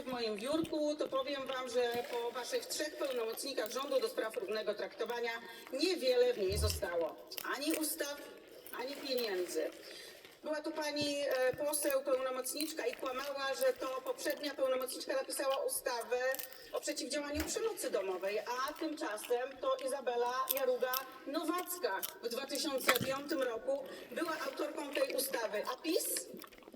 w moim biurku, to powiem Wam, że po Waszych trzech pełnomocnikach rządu do spraw równego traktowania niewiele w niej zostało. Ani ustaw, ani pieniędzy. Była tu pani e, poseł, pełnomocniczka i kłamała, że to poprzednia pełnomocniczka napisała ustawę o przeciwdziałaniu przemocy domowej, a tymczasem to Izabela Jaruga-Nowacka w 2005 roku była autorką tej ustawy, a PiS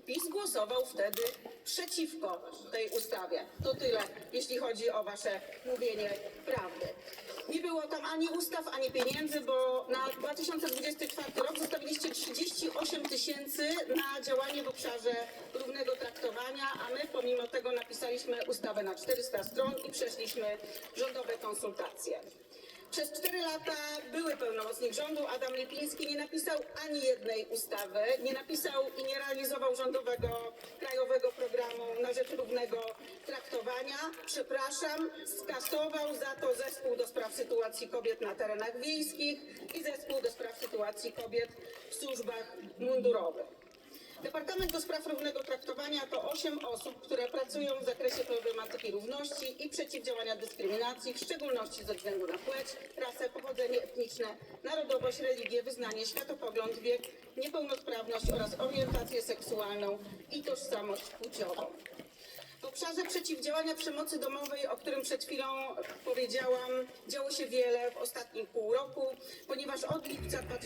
PiS głosował wtedy przeciwko tej ustawie. To tyle, jeśli chodzi o wasze mówienie prawdy. Nie było tam ani ustaw, ani pieniędzy, bo na 2024 rok zostawiliście 38 tysięcy na działanie w obszarze równego traktowania, a my pomimo tego napisaliśmy ustawę na 400 stron i przeszliśmy rządowe konsultacje. Przez cztery lata były pełnomocnik rządu Adam Lipiński nie napisał ani jednej ustawy, nie napisał i nie realizował rządowego krajowego programu na rzecz równego traktowania. Przepraszam, skasował za to zespół do spraw sytuacji kobiet na terenach wiejskich i zespół do spraw sytuacji kobiet w służbach mundurowych. Departament do Spraw Równego Traktowania to 8 osób, które pracują w zakresie problematyki równości i przeciwdziałania dyskryminacji, w szczególności ze względu na płeć, rasę, pochodzenie etniczne, narodowość, religię, wyznanie, światopogląd, wiek, niepełnosprawność oraz orientację seksualną i tożsamość płciową. W obszarze przeciwdziałania przemocy domowej, o którym przed chwilą powiedziałam, działo się wiele w ostatnim pół roku, ponieważ od lipca 2000